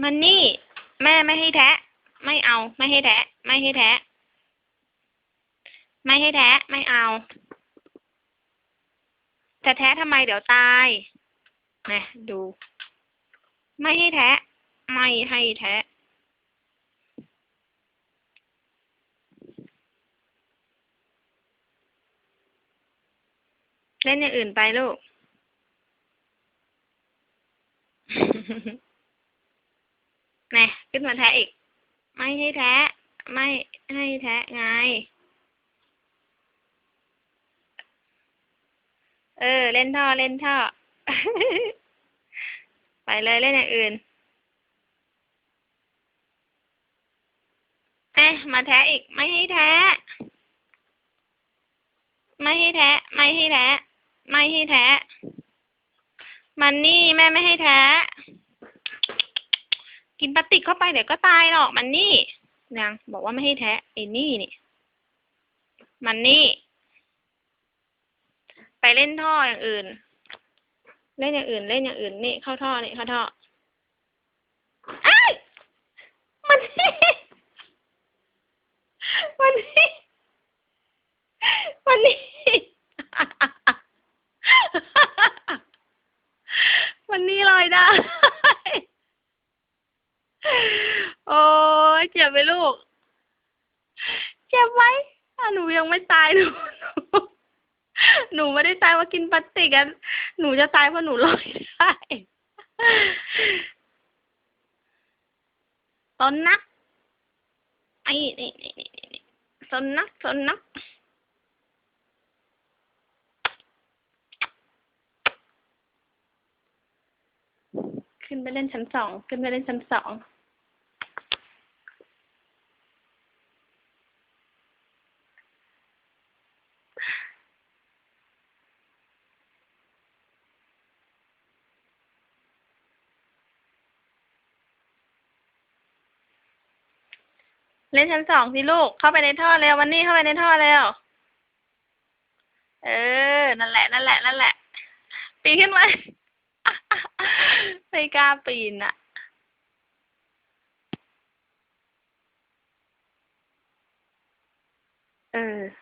มันนี่ แม่ไม่ให้แทะ ไม่เอา ไม่ให้แทะ ไม่ให้แทะ ไม่ให้แทะ ไม่เอา จะแทะทำไมเดี๋ยวตายนะดู ไม่ให้แทะ ไม่ให้แทะเล่นอย่างอื่นไปลูก น่ขึ้นมาแทะอีก ไม่ให้แทะ ไม่ให้แทะไง เออ เล่นท่อเล่นท่อ ไปเลยเล่นอย่างอื่นเอ๊ะมาแทะอีก ไม่ให้แทะ ไม่ให้แทะ ไม่ให้แทะ ไม่ให้แทะ มันนี่แม่ไม่ให้แทะ กินพลาสติกเข้าไปเดี๋ยวก็ตายหรอกมันนี่ยังบอกว่าไม่ให้แทะไอ้นี่นี่ มันนี่ ไปเล่นท่ออย่างอื่น เล่นอย่างอื่น เล่นอย่างอื่นนี่เข้าท่อนี่เข้าท่อไอ้มันนี่มันนี่มันนี่มันนี่ลอยได้ โอ้ ยเจ็บไหมลูก เจ็บไหมหนูยังไม่ตายหนูหนูไม่ได้ตายเพราะกินพลาสติกอะหนูจะตายเพราะหนูลอยได้ตอนนักไอ้นี่นี่นี่นี่นี่สนนักสนนักขึ้นไปเล่นชั้นสอง ขึ้นไปเล่นชั้นสอง เล่นชั้นสองสิลูก เข้าไปในท่อเร็ววันนี้เข้าไปในท่อเร็ว เออ นั่นแหละ นั่นแหละ นั่นแหละ ปีนขึ้นมาไม่กล้าปีนอะเออ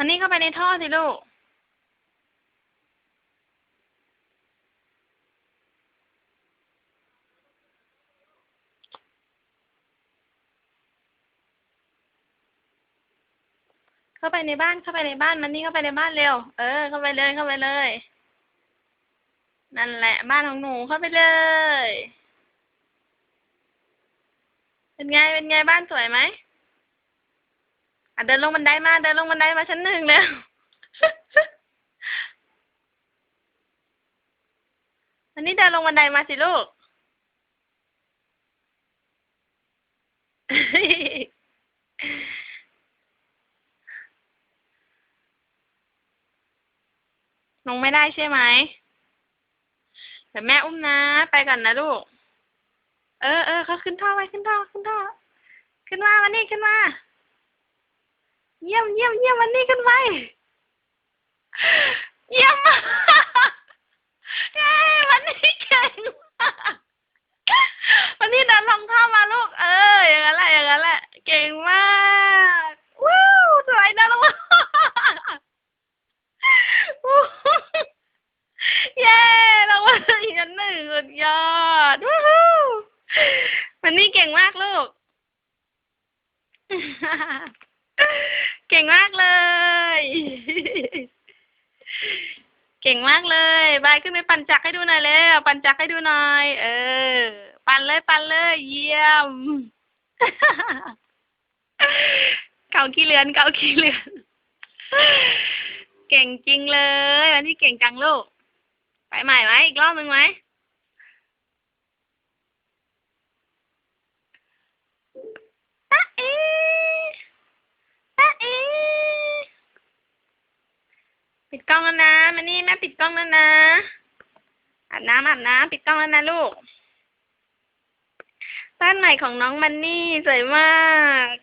วันนี้เข้าไปในท่อสิลูก เข้าไปในบ้าน เข้าไปในบ้าน มันนี่เข้าไปในบ้านเร็ว เออ เข้าไปเลย เข้าไปเลย นั่นแหละบ้านของหนูเข้าไปเลย เป็นไง เป็นไงบ้านสวยไหม อะเดินลงบันไดมา เดินลงบันไดมาชั้นหนึ่งเร็ววันนี้เดินลงบันไดมาสิลูก ลงไม่ได้ใช่ไหมเดี๋ยวแม่อุ้มนะ ไปก่อนนะลูก เออเออเขาขึ้นท่อไว้ขึ้นท่อขึ้นท่อ ขึ้นมาวันนี้ขึ้นมา เยี่ยมเยี่ยมเยี่ยมวันนี้ขึ้นไปเยี่ยมมากเย้วันนี้เก่งมากวันนี้เดินลงท่อมาลูก เออ อย่างนั้นแหละอย่างนั้นแหละ เก่งมากว้าวสวยนะลูกเย้เราว่าชั้นหนึ่งสุดยอดวู้ฮู้วันนี้เก่งมากลูก เก่งมากเลย เก่งมากเลยบายขึ้นไปปั่นจักรให้ดูหน่อยเร็วปั่นจักรให้ดูหน่อย เออ ปั่นเลยปั่นเลย เยี่ยม เก่าขี้เลือนเก่าขี้เลือนเก่งจริงเลย วันนี้เก่งจังลูก ไปใหม่ไหมอีกรอบหนึ่งไหมตะเอตะเอปิดกล้ องแล้วนะมานี่แม่ปิดกล้องแล้วนะอาบน้ำอาบน้ำปิดกล้องแล้วนะลูกบ้านใหม่ของน้องมันนี่สวยมาก